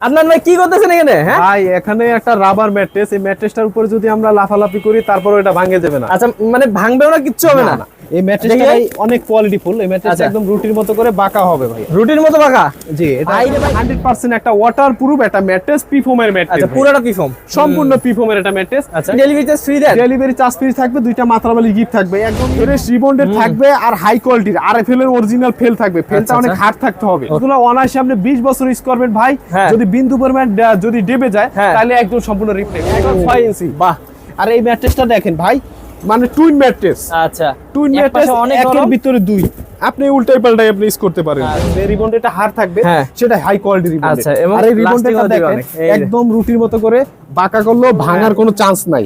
আপনার ভাই কি করতেছেন এখানে হ্যাঁ? ভাই এখানে একটা রাবার ম্যাট্রেস এই ম্যাট্রেসটার উপরে যদি আমরা লাফালাফি করি তারপর এটা ভাঙে যাবে না। আচ্ছা মানে ভাঙবেও না কিচ্ছু হবে না। এই ম্যাট্রেসটা ভাই অনেক এই ম্যাট্রেসটা আচ্ছা। একদম রুটির মতো করে বাঁকা হবে ভাই। রুটির মতো বাঁকা? জি এটা ভাই। 100% একটা একটা ম্যাট্রেস পিফোমের ম্যাট্রেস আচ্ছা পুরোটা পিফর্ম সম্পূর্ণ পিফোমের একটা ম্যাট্রেস আচ্ছা ডেলিভারি চার্জ ফ্রি দেন? ডেলিভারি চার্জ ফ্রি থাকবে দুইটা মাত্রাবালি গিফট থাকবে একদম ফ্রেশ রিবন্ডেড থাকবে আর হাই কোয়ালিটির আরএফএল এর অরিজিনাল ফেল থাকবে ফেলটা আচ্ছা, অনেক আচ্ছা। হার্ড থাকতে হবে। এগুলো অনায়াসে আপনি 20 বছর ইউজ করবেন ভাই হ্যাঁ। যদি বিন্দু পরিমাণ যদি ডেবে যায় হ্যাঁ। তাহলে একদম সম্পূর্ণ একদম 5 ইঞ্চি বাহ। আর এই ম্যাট্রেসটা দেখেন ভাই মানে টুইন ম্যাট্রেস আচ্ছা। টুইন ম্যাট্রেস অনেক একের ভিতরে দুই। আপনি উল্টাই পাল্টাই আপনি ইউজ করতে পারেন। হ্যাঁ। যে রিবন্ডেটা হার থাকবে হ্যাঁ। সেটা হাই কোয়ালিটি রিবন্ড আচ্ছা, এবং আর এই রিবন্ডেটা দেখেন। একদম রুটির মতো করে বাঁকা করলেও ভাঙার কোনো চান্স নাই।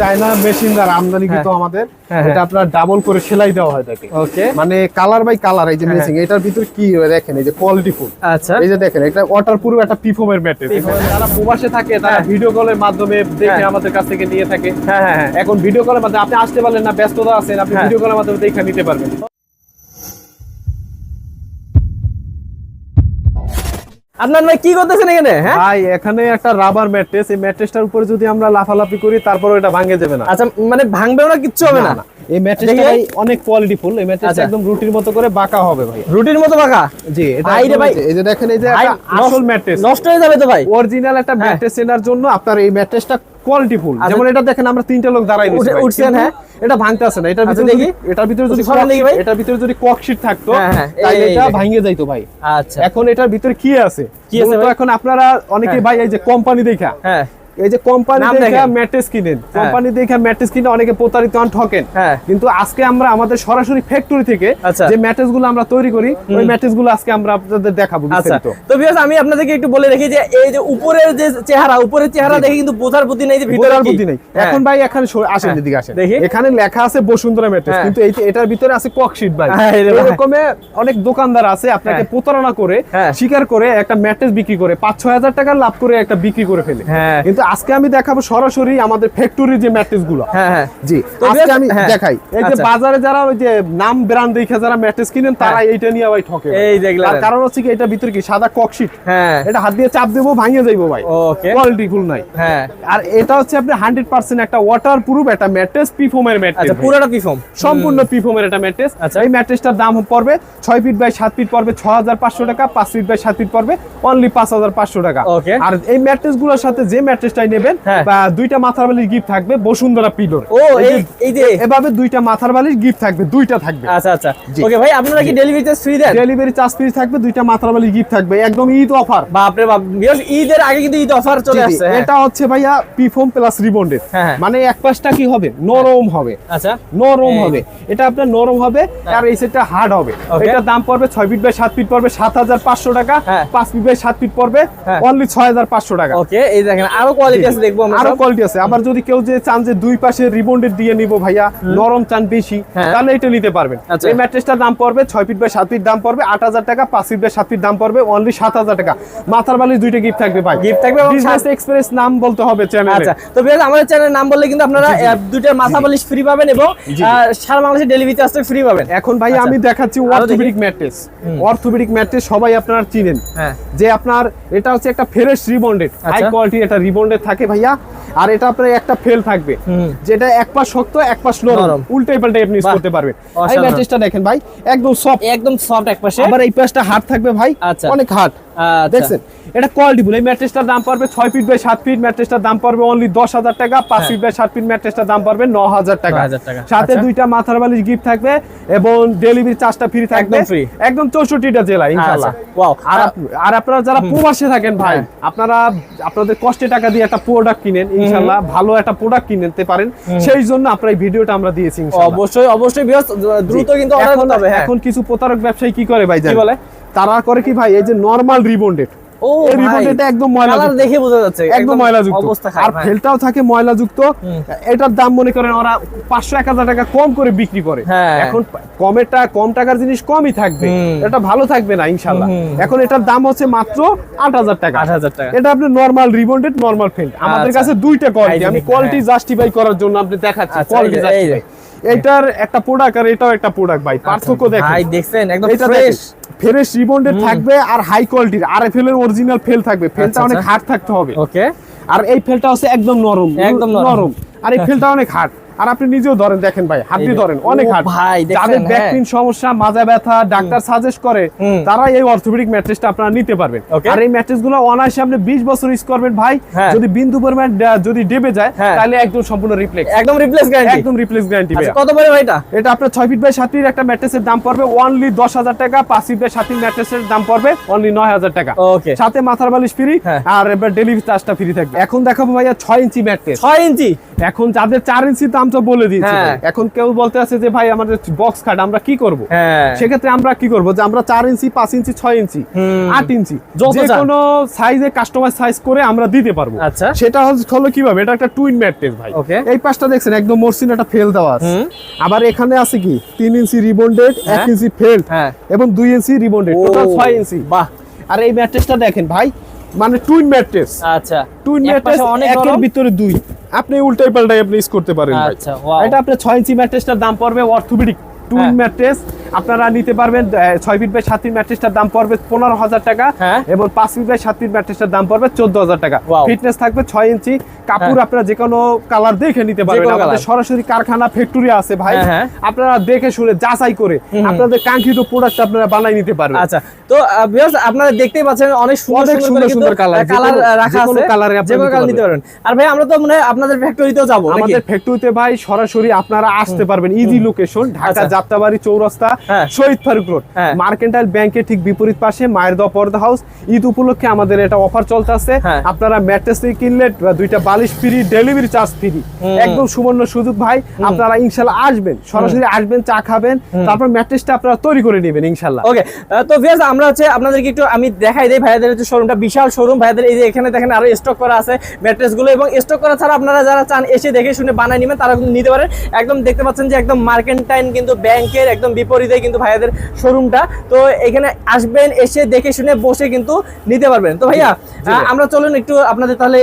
চায়না মেশিন দ্বারা আমদানি কিন্তু আমাদের হ্যাঁ, এটা আপনার ডাবল করে সেলাই দেওয়া হয় তাকে ওকে মানে কালার বাই কালার এই যে হ্যাঁ, মেশিন এটার ভিতরে কি দেখেন এই যে কোয়ালিটি ফুল আচ্ছা। এই যে দেখেন এটা ওয়াটার প্রুফ একটা পিফোমের ম্যাট্রেস যারা প্রবাসে থাকে তারা হ্যাঁ। ভিডিও কলের মাধ্যমে দেখে হ্যাঁ। আমাদের কাছ থেকে নিয়ে থাকে। হ্যাঁ হ্যাঁ হ্যাঁ। এখন ভিডিও কলের মাধ্যমে আপনি আসতে পারলেন না ব্যস্ততা আছেন আপনি হ্যাঁ। ভিডিও কলের মাধ্যমে দেখে নিতে পারবেন। আপনার ভাই কি করতেছেন এখানে? হ্যাঁ? ভাই এখানে একটা রাবার ম্যাট্রেস এই ম্যাট্রেসটার উপরে যদি আমরা লাফালাফি করি তারপর এটা ভাঙে যাবে না। আচ্ছা মানে ভাঙবেও না কিচ্ছু হবে না। এই ম্যাট্রেসটা ভাই অনেক এই ম্যাট্রেসটা আচ্ছা। একদম রুটির মতো করে বাঁকা হবে ভাই রুটির মতো বাঁকা জি এটা ভাই রে একদম ভাই। এই যে- দেখেন এই যে আসল ম্যাট্রেস নষ্ট হয়ে যাবে তো ভাই অরিজিনাল একটা। ম্যাট্রেস কেনার জন্য আপনার এই ম্যাট্রেসটা আচ্ছা। যেমন এটা দেখেন আমরা তিনটা লোক দাঁড়াই উঠছেন, হ্যাঁ। এটা ভাঙতে আসে না এটার আচ্ছা, ভিতরে দেখি। এটার ভিতরে যদি। এটার ভিতরে যদি কক থাকতো হ্যাঁ, হ্যাঁ, তাহলে এটা যে। ভাঙে যাইতো ভাই আচ্ছা এখন এটার ভিতরে কি আছে কি আছে এখন আপনারা অনেকে হ্যাঁ। ভাই এই যে কোম্পানি দেখা হ্যাঁ এই যে কোম্পানি দেখা। ম্যাট্রেস কিনেন কোম্পানি দেখা ম্যাট্রেস কিনে অনেকে প্রতারিত হন ঠকেন হ্যাঁ। কিন্তু আজকে আমরা আমাদের সরাসরি ফ্যাক্টরি থেকে আচ্ছা। যে ম্যাট্রেসগুলো আমরা তৈরি করি ওই ম্যাট্রেসগুলো আজকে আমরা আপনাদের দেখাবো আচ্ছা তো বিকজ আমি আপনাদেরকে একটু বলে রাখি যে এই যে উপরের যে চেহারা উপরের চেহারা দেখে কিন্তু বোঝার বুদ্ধি নেই যে ভিতরে বোঝার কি। বুদ্ধি নেই হ্যাঁ। এখন ভাই এখানে আসেন হ্যাঁ। আসেন। এখানে লেখা আছে বসুন্ধরা ম্যাট্রেস হ্যাঁ। কিন্তু এই এটার ভিতরে আছে ককশিট ভাই হ্যাঁ। এরকমে অনেক দোকানদার আছে আপনাকে হ্যাঁ। প্রতারণা করে হ্যাঁ। স্বীকার করে একটা ম্যাট্রেস বিক্রি করে পাঁচ ছয় হাজার টাকার লাভ করে একটা বিক্রি করে ফেলে হ্যাঁ। কিন্তু আজকে আমি দেখাবো সরাসরি আমাদের ফ্যাক্টরির যে ম্যাট্রেসগুলো। হ্যাঁ হ্যাঁ জি। আজকে আমি হ্যাঁ। দেখাই। এই যে আচ্ছা। বাজারে যারা ওই যে নাম ব্র্যান্ড দেখে যারা ম্যাট্রেস কিনেন তারা এইটা নিয়ে ভাই ঠকে। এই। তার কারণ হচ্ছে কি এটা ভিতরে কি সাদা ককশিট হ্যাঁ। এটা হাত দিয়ে চাপ দেবো ভাঙিয়ে যাইবো ভাই। ওকে কোয়ালিটি ফুল নাই। হ্যাঁ। আর এটা হচ্ছে আপনি হান্ড্রেড পার্সেন্ট একটা ওয়াটার প্রুফ একটা ম্যাট্রেস পিফোমের আচ্ছা পুরোটা পিফর্ম সম্পূর্ণ পিফোমের একটা ম্যাট্রেস আচ্ছা। এই ম্যাট্রেসটার দাম পড়বে ছয় ফিট বাই সাত ফিট পড়বে ছ হাজার পাঁচশো টাকা পাঁচ ফিট বাই সাত ফিট পড়বে অনলি পাঁচ হাজার পাঁচশো টাকা। Okay. আর এই ম্যাট্রেসগুলোর সাথে যে ম্যাট্রেসটাই নেবেন হ্যাঁ। বা দুইটা মাথার বালির গিফট থাকবে বসুন্ধরা পিলোর। ও এই যে এভাবে দুইটা মাথার বালির গিফট থাকবে দুইটা থাকবে। আচ্ছা আচ্ছা। ওকে ভাই আপনারা কি ডেলিভারি চার্জ ফ্রি দেন? ডেলিভারি চার্জ ফ্রি থাকবে দুইটা মাথার বালির গিফট থাকবে একদম ঈদ অফার বাপরে বাপ বিকজ ঈদের আগে কিন্তু ঈদ অফার চলে আসছে হ্যাঁ। এটা হচ্ছে ভাইয়া পিফোম প্লাস রিবন্ডেড হ্যাঁ, হ্যাঁ। মানে এক পাশটা কি হবে? নরম হবে। আচ্ছা। নরম হবে। এটা আপনার নরম হবে আর এই সেটটা হার্ড হবে। এটা দাম পড়বে ছয় ফিট বাই সাত ফিট পড়বে সাত হাজার পাঁচশো টাকা হ্যাঁ। পাঁচ ফিট বাই সাত ফিট পড়বে হ্যাঁ। অনলি ছয় হাজার পাঁচশো টাকা। ওকে এই দেখেন আরও কোয়ালিটি আছে দেখব আমরা আরও কোয়ালিটি আছে। আবার যদি কেউ যে চান যে দুই পাশে রিবন্ডেড দিয়ে নিব ভাইয়া নরম চান বেশি হ্যাঁ। তাহলে এটা নিতে পারবেন। আচ্ছা। এই ম্যাট্রেসটার দাম পড়বে ফিট বাই ফিট দাম পড়বে আট হাজার টাকা পাঁচ ফিট বাই ফিট দাম পড়বে অনলি সাত হাজার টাকা। মাথার বালিশ দুইটা গিফট থাকবে ভাই। Gift থাকবে এবং বিজনেস এক্সপ্রেস নাম বলতে হবে চ্যানেলে আচ্ছা। তো বিকজ আমাদের চ্যানেলের নাম বললে কিন্তু আপনারা আহ, দুইটার মাথা বালিশ ফ্রি পাবেন এবং সারা বাংলাদেশে ডেলিভারি চার্জটা ফ্রি পাবেন। এখন ভাই আচ্ছা। আমি দেখাচ্ছি অর্থোপেডিক ম্যাট্রেস অর্থোপেডিক ম্যাট্রেস সবাই আপনারা চিনেন। হ্যাঁ। যে আপনার এটা হচ্ছে একটা ফ্রেশ রিবন্ডেড হাই। কোয়ালিটি এটা রিবন্ডেড থাকে ভাইয়া। আর এটা আপনার একটা ফেল থাকবে। যেটা এক পাশ শক্ত এক পাশ নরম। উল্টে পাল্টে আপনি ইউজ করতে পারবেন। এই। ম্যাট্রেসটা দেখেন ভাই একদম সফট একদম সফট এক পাশে। আবার এই পাশটা হার্ড থাকবে ভাই। আচ্ছা। অনেক হার্ড। দেখছেন এটা কোয়ালিটি বলে। এই ম্যাট্রেসটার দাম পড়বে ছয় ফিট বাই সাত ফিট ম্যাট্রেসটার দাম পড়বে অনলি দশ হাজার টাকা। পাঁচ হ্যাঁ। ফিট বাই সাত ফিট ম্যাট্রেসটার দাম পড়বে ন হাজার টাকা। সাথে আচ্ছা। দুইটা মাথার বালিশ গিফট থাকবে এবং ডেলিভারি চার্জটা ফ্রি থাকবে। একদম চৌষট্টিটা জেলা ইনশাল্লাহ আচ্ছা, আর আপনারা যারা প্রবাসে থাকেন ভাই হ্যাঁ। আপনারা আপনাদের কষ্টে টাকা দিয়ে একটা প্রোডাক্ট কিনেন ইনশাল্লাহ ভালো একটা প্রোডাক্ট কিনতে পারেন। সেই জন্য আপনার এই ভিডিওটা আমরা দিয়েছি অবশ্যই অবশ্যই দ্রুত কিন্তু অর্ডার এখন করতে হবে হ্যাঁ। এখন কিছু প্রতারক ব্যবসায়ী কি করে ভাই জানেন? বলে? তারা করে কি ভাই এই যে নরমাল রিবন্ডেড ও এই রিবন্ডেডটা একদম ময়লা দেখে বোঝা যাচ্ছে একদম ময়লাযুক্ত। আর। ফেলটাও থাকে ময়লাযুক্ত। এটার দাম মনে করেন ওরা পাঁচশো এক হাজার টাকা কম করে বিক্রি করে। হ্যাঁ। এখন কমেরটা কম টাকার জিনিস কমই থাকবে। এটা ভালো থাকবে না ইনশাল্লাহ। এখন এটার দাম হচ্ছে মাত্র আট হাজার টাকা। 8,000 টাকা। এটা আপনি নর্মাল রিবন্ডেড নর্মাল ফেল্ট আমাদের আচ্ছা। কাছে দুইটা কোয়ালিটি আমি কোয়ালিটি হ্যাঁ। জাস্টিফাই করার জন্য আপনি দেখাচ্ছি আচ্ছা, কোয়ালিটি যে। জাস্টিফাই এটার একটা প্রোডাক্ট আর এটাও একটা প্রোডাক্ট ভাই পার্থক্য দেখেন। আচ্ছা, ভাই দেখছেন একদম ফ্রেশ ফ্রেশ রিবন্ডেড থাকবে আর হাই কোয়ালিটির আর এফএল এর অরিজিনাল ফেল থাকবে ফেলটা আচ্ছা, অনেক আচ্ছা। হার্ড থাকতে হবে। ওকে আর এই ফেলটা হচ্ছে একদম নরম একদম নরম। নরম। আর এই ফেলটা অনেক হার্ড আর আপনি নিজেও ধরেন দেখেন ভাই যে- ধরেন অনেক ও ভাই, যাদের ব্যাক। পেইন সমস্যা মাজা ব্যথা ডাক্তার সাজেস্ট করে তারা এই অর্থোপেডিক ম্যাট্রেসটা আপনারা নিতে পারবেন। আর এই ম্যাট্রেসগুলো অনায়াসে আপনি 20 বছর ইউজ করবেন ভাই। হ্যাঁ। যদি বিন্দু পরিমাণ যদি ডেবে যায় হ্যাঁ। তাহলে একদম সম্পূর্ণ রিপ্লেক্স একদম রিপ্লেস গ্যারান্টি একদম রিপ্লেস গ্যারান্টি আচ্ছা কত পড়ে ভাই এটা এটা আপনার ছয় ফিট বাই সাত ফিট একটা ম্যাট্রেসের দাম পড়বে অনলি দশ হাজার টাকা পাঁচ ফিট বাই সাত ফিট ম্যাট্রেসের দাম পড়বে অনলি নয় হাজার টাকা। ওকে সাথে মাথার বালিশ ফ্রি হ্যাঁ। আর এবার ডেলিভারি চার্জটা ফ্রি থাকবে। এখন দেখাবো ভাইয়া ছয় ইঞ্চি ম্যাট্রেস ছয় ইঞ্চি এখন যাদের চার ইঞ্চি দাম তো বলে দিয়েছি হ্যাঁ। এখন কেউ বলতে আছে যে ভাই আমাদের বক্স খাট আমরা কি করব? হ্যাঁ। সেক্ষেত্রে আমরা কি করব? যে আমরা চার ইঞ্চি পাঁচ ইঞ্চি ছয় ইঞ্চি। আট ইঞ্চি যে কোনো সাইজে কাস্টমাইজ সাইজ করে আমরা দিতে পারব। আচ্ছা। সেটা হলো কীভাবে? এটা একটা টুইন ম্যাট্রেস ভাই. এই পাশটা দেখছেন একদম মরসিন একটা ফেল দেওয়া আছে। আবার এখানে আছে কি? তিন ইঞ্চি রিবন্ডেড এক হ্যাঁ। Inch felt. এবং দুই ইঞ্চি রিবন্ডেড টোটাল ছয় ইঞ্চি। বাহ। আর এই ম্যাট্রেসটা দেখেন ভাই। মানে টুইন ম্যাট্রেস আচ্ছা। টুইন ম্যাট্রেস অনেক একের ভিতরে দুই। আপনি উল্টাই পাল্টাই আপনি ইউজ করতে পারেন ভাই। আচ্ছা, এটা আপনার 6 ইঞ্চি ম্যাট্রেসটার দাম পড়বে অর্থোপেডিক টুইন হ্যাঁ। ম্যাট্রেস আপনারা নিতে পারবেন ছয় ফিট বাই সাত ফিট ম্যাট্রেসটার দাম পড়বে পনেরো হাজার টাকা হ্যাঁ। এবং পাঁচ ফিট বাই সাত ফিট ম্যাট্রেসটার দাম পড়বে চোদ্দ হাজার টাকা। ফিটনেস থাকবে ছয় ইঞ্চি। কাপড় হ্যাঁ। আপনারা যে কোনো কালার দেখে নিতে পারবেন। আমাদের সরাসরি কারখানা ফ্যাক্টরি আছে ভাই। আপনারা দেখে শুনে যাচাই করে আপনাদের কাঙ্ক্ষিত প্রোডাক্ট আপনারা বানাই নিতে পারবেন। আচ্ছা তো আহ, আপনারা দেখতেই পাচ্ছেন অনেক সুন্দর সুন্দর সুন্দর কোনো- আহ, রাখা আছে। আপনারা কোনো নিতে পারবেন। আর ভাই আমরা তো মনে আপনাদের ফ্যাক্টরিতেও যাব? আমাদের ফ্যাক্টরিতে ভাই সরাসরি আপনারা আসতে পারবেন। ইজি লোকেশন ঢাকা আচ্ছা। যাত্রাবাড়ি চৌরাস্তা হ্যাঁ। শহীদ ফারুক রোড। হ্যাঁ। মার্কেন্টাইল ব্যাংকের ঠিক বিপরীত পাশে মায়ের দোয়া পর্দা হাউস। ঈদ উপলক্ষে আমাদের এটা অফার চলতে আছে হ্যাঁ। আপনারা ম্যাট্রেস কিনলে দুইটা বালিশ ফ্রি ডেলিভারি চার্জ ফ্রি একদম সুবর্ণ সুযোগ ভাই। আপনারা ইনশাল্লাহ আসবেন। সরাসরি আসবেন চা খাবেন। তারপর ম্যাট্রেসটা আপনারা তৈরি করে নেবেন ইনশাল্লাহ। ওকে তো ভিউয়ার্স আমরা হচ্ছে আপনাদেরকে একটু আমি দেখাই দেই ভাইয়াদের হচ্ছে শোরুমটা বিশাল শোরুম ভাইয়াদের এই যে এখানে দেখেন আরও স্টক করা আছে ম্যাট্রেসগুলো এবং স্টক করা ছাড়া আপনারা যারা চান এসে দেখে শুনে বানায় নেবেন তারা কিন্তু নিতে পারেন। একদম দেখতে পাচ্ছেন যে একদম মার্কেন্টাইন কিন্তু ব্যাংকের একদম বিপরীতে কিন্তু ভাইয়াদের শোরুমটা তো এখানে আসবেন এসে দেখে শুনে বসে কিন্তু নিতে পারবেন। তো ভাইয়া আমরা চলুন একটু আপনাদের তাহলে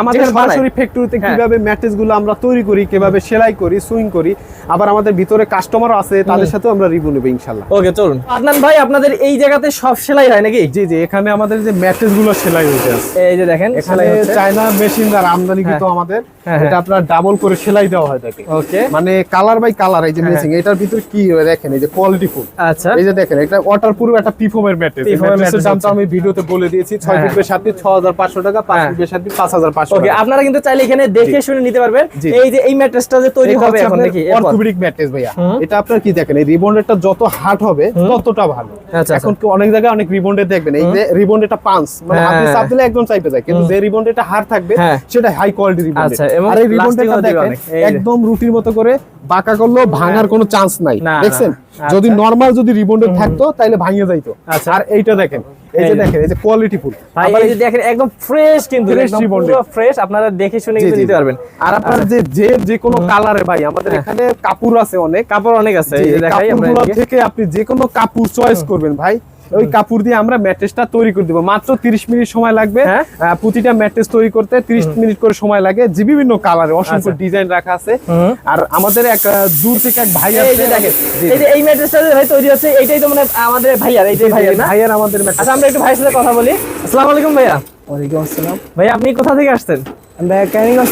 আমাদের। সরাসরি ফ্যাক্টরিতে। কীভাবে ম্যাট্রেসগুলো আমরা তৈরি করি কীভাবে সেলাই করি সুইং করি আবার আমাদের ভিতরে কাস্টমার আছে তাদের সাথেও আমরা রিভিউ নেব ইনশাল্লাহ ওকে চলুন। আদনান ভাই আপনাদের এই জায়গাতে সব সেলাই হয় নাকি? জি জি এখানে আমাদের যে ম্যাট্রেসগুলো সেলাই হইতে আছে। এই যে দেখেন এখানে চায়না মেশিন দ্বারা আমদানি কিন্তু হ্যাঁ। আমাদের হ্যাঁ, হ্যাঁ। এটা আপনার ডাবল করে সেলাই দেওয়া হয় থাকে ওকে মানে কালার বাই কালার এই যে। মেশিন এটার ভিতরে কি দেখেন এই যে কোয়ালিটি ফুল আচ্ছা। এই যে দেখেন এটা ওয়াটার প্রুফ একটা পিফোমের ম্যাট্রেস। এর ম্যাট্রেসের mattress দামটা আমি ভিডিওতে বলে দিয়েছি 6 হ্যাঁ। ফিট বাই 7 ফিট 6500 টাকা 5 হ্যাঁ। ফিট বাই 7 ফিট 5500 ওকে টাকা। আপনারা কিন্তু চাইলে এখানে দেখে শুনে নিতে পারবেন। এই যে এই ম্যাট্রেসটা যে তৈরি হবে এখন নাকি? অর্থোপেডিক ম্যাট্রেস ভাইয়া। এটা আপনার কি দেখেন এই রিবন্ডেরটা যত হার্ড হবে ততটা ভালো। আচ্ছা, এখন কি অনেক জায়গায় অনেক রিবন্ডে দেখবেন এই যে রিবন্ডেটা পাঁচ মানে হ্যাঁ। চাপ দিলে একদম চাইপে যায় কিন্তু যে রিবন্ডেটা হার্ড থাকবে হ্যাঁ। সেটা হাই কোয়ালিটি রিবন্ড আচ্ছা, আর এই রিবন্ডেটা দেখেন। একদম রুটির মতো করে বাঁকা করলেও ভাঙার কোনো চান্স নাই। দেখছেন? আচ্ছা। যদি নরমাল যদি রিবন্ডে থাকতো তাহলে ভাঙিয়ে যাইতো। আচ্ছা। আর এইটা দেখেন এই যে দেখেন এই যে কোয়ালিটি ফুল। ভাই এই দেখেন একম ফ্রেশ কিন্তু পুরো আপনারা দেখে শুনে কিন্তু নিতে পারবেন। আর আপনার যে যে যে কোনো কালারে ভাই আমাদের এখানে কাপড় আছে অনেক। কাপড় অনেক আছে এই দেখাই আমরা থেকে আপনি যে কোনো কাপড় চয়েস করবেন ভাই ওই কাপড় দিয়ে আমরা ম্যাট্রেসটা তৈরি করে দিব। মাত্র 30 মিনিট সময় লাগবে। হ্যাঁ। প্রতিটা ম্যাট্রেস তৈরি করতে 30 মিনিট করে সময় লাগে। যে বিভিন্ন কালারে অসংখ্য আচ্ছা। ডিজাইন রাখা আছে। আর আমাদের এক দূর থেকে এক ভাই এই আছে যে দেখেন জি, এই যে এই ম্যাট্রেসটা ভাই তৈরি হচ্ছে এইটাই তো মানে আমাদের ভাইয়ার এই যে ভাইয়ার না? ভাইয়ার আমাদের। আচ্ছা আমরা একটু ভাইয়ের সাথে কথা বলি। আসসালামু আলাইকুম ভাইয়া। ওয়ালাইকুম আসসালাম। ভাই আপনি কোথা থেকে আসছেন? আমরা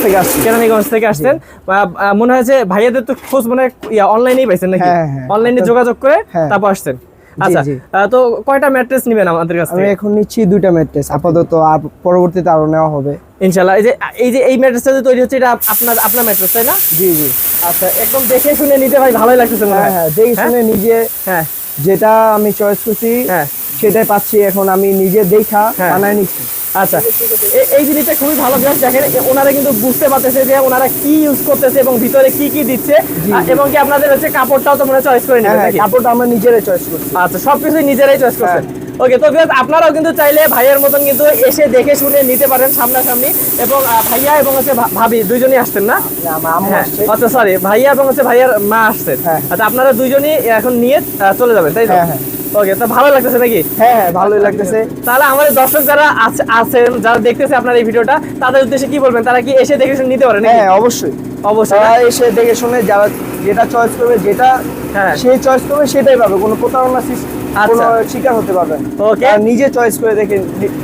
থেকে আসছি। কেরানীগঞ্জ থেকে আসছেন। আহ, মনে হয় যে ভাইয়াদের তো খোঁজ মানে ইয়া অনলাইনেই পাইছেন নাকি? হ্যাঁ, হ্যাঁ। অনলাইনে যোগাযোগ করে হ্যাঁ। তারপর আসছেন। আচ্ছা তো কয়টা ম্যাট্রেস নেবেন আমাদের কাছে আমি এখন নিচ্ছি দুইটা ম্যাট্রেস আপাতত আর পরবর্তীতে আরও নেওয়া হবে। ইনশাআল্লাহ এই যে এই যে এই ম্যাট্রেসটা যে তৈরি হচ্ছে এটা আপনার আপনার ম্যাট্রেস তাই না? জি জি। আচ্ছা একদম দেখে শুনে নিতে ভাই ভালোই লাগতেছে মনে হ্যাঁ। হয় হ্যাঁ দেখে শুনে নিজে হ্যাঁ। যেটা আমি চয়েস করছি হ্যাঁ। সেটাই পাচ্ছি এখন আমি নিজে দেখা হ্যাঁ। বানায় নিচ্ছি। আচ্ছা এই জিনিসটা খুবই ভালো জিনিস দেখেন ওনারা কিন্তু বুঝতে পারতেছে যে ওনারা কি ইউজ করতেছে এবং ভিতরে কি কি দিচ্ছে। এবং কি আপনাদের হচ্ছে কাপড়টাও তো মনে চয়েস করে হ্যাঁ নেবেন হ্যাঁ কাপড়টা আমরা নিজেরাই চয়েস করছি। আচ্ছা সবকিছু নিজেরাই চয়েস করছেন। হ্যাঁ। ওকে তো viewers, আপনারাও কিন্তু চাইলে ভাইয়ের মতন কিন্তু এসে দেখে শুনে নিতে পারেন সামনাসামনি। এবং ভাইয়া এবং হচ্ছে ভাবি দুইজনই আসছেন না? হ্যাঁ আচ্ছা সরি ভাইয়া এবং হচ্ছে ভাইয়ার মা আসছেন। হ্যাঁ। আচ্ছা আপনারা দুইজনই এখন নিয়ে চলে যাবেন তাই তো? হ্যাঁ, হ্যাঁ। ওকে তো ভালো লাগতেছে নাকি? হ্যাঁ হ্যাঁ ভালোই লাগতেছে। তাহলে আমাদের দর্শক যারা আছে- আছেন যারা দেখতেছে আপনার এই ভিডিওটা তাদের উদ্দেশ্যে কি বলবেন? তারা কি এসে দেখে শুনে নিতে পারেন হ্যাঁ অবশ্যই। অবশ্যই তারা এসে দেখে শুনে যারা যেটা চয়েস করবে যেটা হ্যাঁ। সেই চয়েস করবে সেটাই পাবে। কোনো প্রতারণা সৃষ্টি কোনো আচ্ছা। শিকার হতে পারবে না। নিজে চয়েস করে দেখে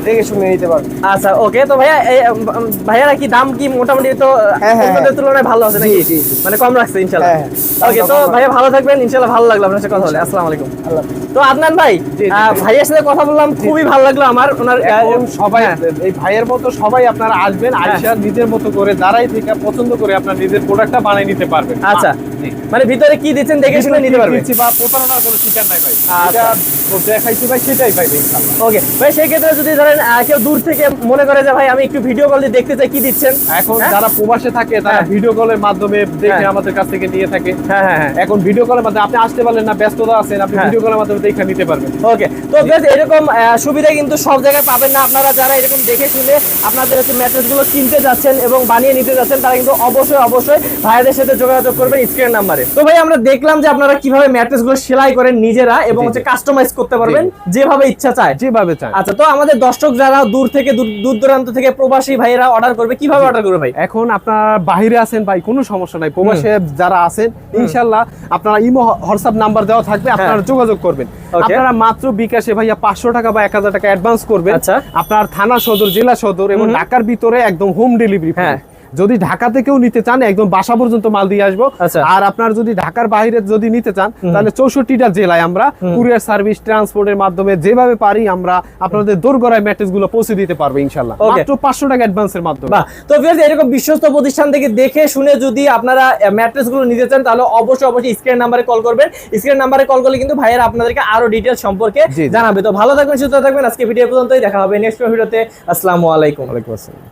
দেখে শুনে নিতে পারবে। আচ্ছা ওকে। তো ভাইয়া এই, উম, উম, ভাইয়ারা কি দাম কি মোটামুটি তো হ্যাঁ, হ্যাঁ, অন্যদের হ্যাঁ। তুলনায় ভালো আছে নাকি? জি, জি, জি। মানে কম রাখছে ইনশাল্লাহ হ্যাঁ, হ্যাঁ। ওকে তো ভাইয়া ভালো থাকবেন ইনশাল্লাহ ভালো লাগল আপনার সাথে কথা বলে। আসসালামু আলাইকুম। তো আদনান ভাই। ভাইয়ের সাথে কথা বললাম খুবই ভালো লাগল আমার। ওনার সবাই হ্যাঁ। এই ভাইয়ের মতো সবাই আপনারা আসবেন আইসা নিজের মতো করে যারাই থেকে পছন্দ করে আপনার নিজের প্রোডাক্টটা বানিয়ে নিতে পারবেন। আচ্ছা। মানে ভিতরে কি দিচ্ছেন দেখে শুনে নিতে পারবে দিচ্ছি বা প্রতারণার কোনো শিকার নাই ভাই আচ্ছা। এটা দেখাইছি ভাই সেটাই পাইবে ওকে ভাই সেই ক্ষেত্রে যদি ধরেন কেউ দূর থেকে মনে করে যে ভাই আমি একটু ভিডিও কল দিয়ে দেখতে চাই কি দিচ্ছেন এখন হ্যাঁ? যারা প্রবাসে থাকে তারা হ্যাঁ। ভিডিও কলের মাধ্যমে দেখে হ্যাঁ। আমাদের কাছ থেকে নিয়ে থাকে হ্যাঁ হ্যাঁ হ্যাঁ এখন ভিডিও কলের মাধ্যমে আপনি আসতে পারলেন না ব্যস্ততা আছেন আপনি হ্যাঁ। ভিডিও কলের মাধ্যমে দেখে নিতে পারবেন ওকে তো বেশ এরকম সুবিধা কিন্তু সব জায়গায় পাবেন না আপনারা যারা এরকম দেখে শুনে আপনাদের হচ্ছে ম্যাট্রেসগুলো কিনতে যাচ্ছেন এবং বানিয়ে নিতে যাচ্ছেন তারা কিন্তু অবশ্যই অবশ্যই ভাইয়াদের সাথে যোগাযোগ করবেন স্ক্রিন নাম্বারে তো ভাই আমরা দেখলাম যে আপনারা কীভাবে ম্যাট্রেসগুলো সেলাই করেন নিজেরা এবং হচ্ছে কাস্টমাইজ করতে পারবেন যেভাবে ইচ্ছা চায়। যেভাবে চান আচ্ছা তো আমাদের দর্শক যারা দূর থেকে দূর দূর দূরান্ত থেকে প্রবাসী ভাইয়েরা অর্ডার করবে কীভাবে অর্ডার করবে ভাই? এখন আপনারা বাইরে আছেন ভাই কোনো সমস্যা নাই। প্রবাসে যারা আছেন ইনশাল্লাহ আপনারা ইমো হোয়াটসঅ্যাপ নাম্বার দেওয়া থাকবে আপনারা যোগাযোগ করবেন। হ্যাঁ। আপনারা মাত্র বিকাশে ভাইয়া পাঁচশো টাকা বা এক হাজার টাকা অ্যাডভান্স করবেন। আচ্ছা। আপনার থানা সদর জেলা সদর এবং ঢাকার ভিতরে একদম হোম ডেলিভারি হ্যাঁ। যদি ঢাকা থেকেও নিতে চান একদম বাসা পর্যন্ত মাল দিয়ে আসব। আচ্ছা। আর আপনার যদি ঢাকার বাইরে যদি নিতে চান তাহলে চৌষট্টিটা জেলায় আমরা কুরিয়ার সার্ভিস ট্রান্সপোর্টের মাধ্যমে যেভাবে পারি আমরা আপনাদের দোরগড়ায় ম্যাট্রেসগুলো পৌঁছে দিতে পারব ইনশাল্লাহ. মাত্র পাঁচশো টাকা অ্যাডভান্সের মাধ্যমে। তো এরকম বিশ্বস্ত প্রতিষ্ঠান থেকে দেখে শুনে যদি আপনারা ম্যাট্রেসগুলো নিতে চান তাহলে অবশ্যই অবশ্যই স্ক্রিন নাম্বারে কল করবেন। স্ক্রিন নাম্বারে কল করলে কিন্তু ভাইয়েরা আপনাদেরকে আরও ডিটেলস সম্পর্কে। জানাবে। তো ভালো থাকবেন সুস্থ থাকবেন। আজকে ভিডিও পর্যন্তই। দেখা হবে নেক্সট ভিডিওতে আসসালামু আলাইকুম। ওয়ালাইকুম আসসালাম।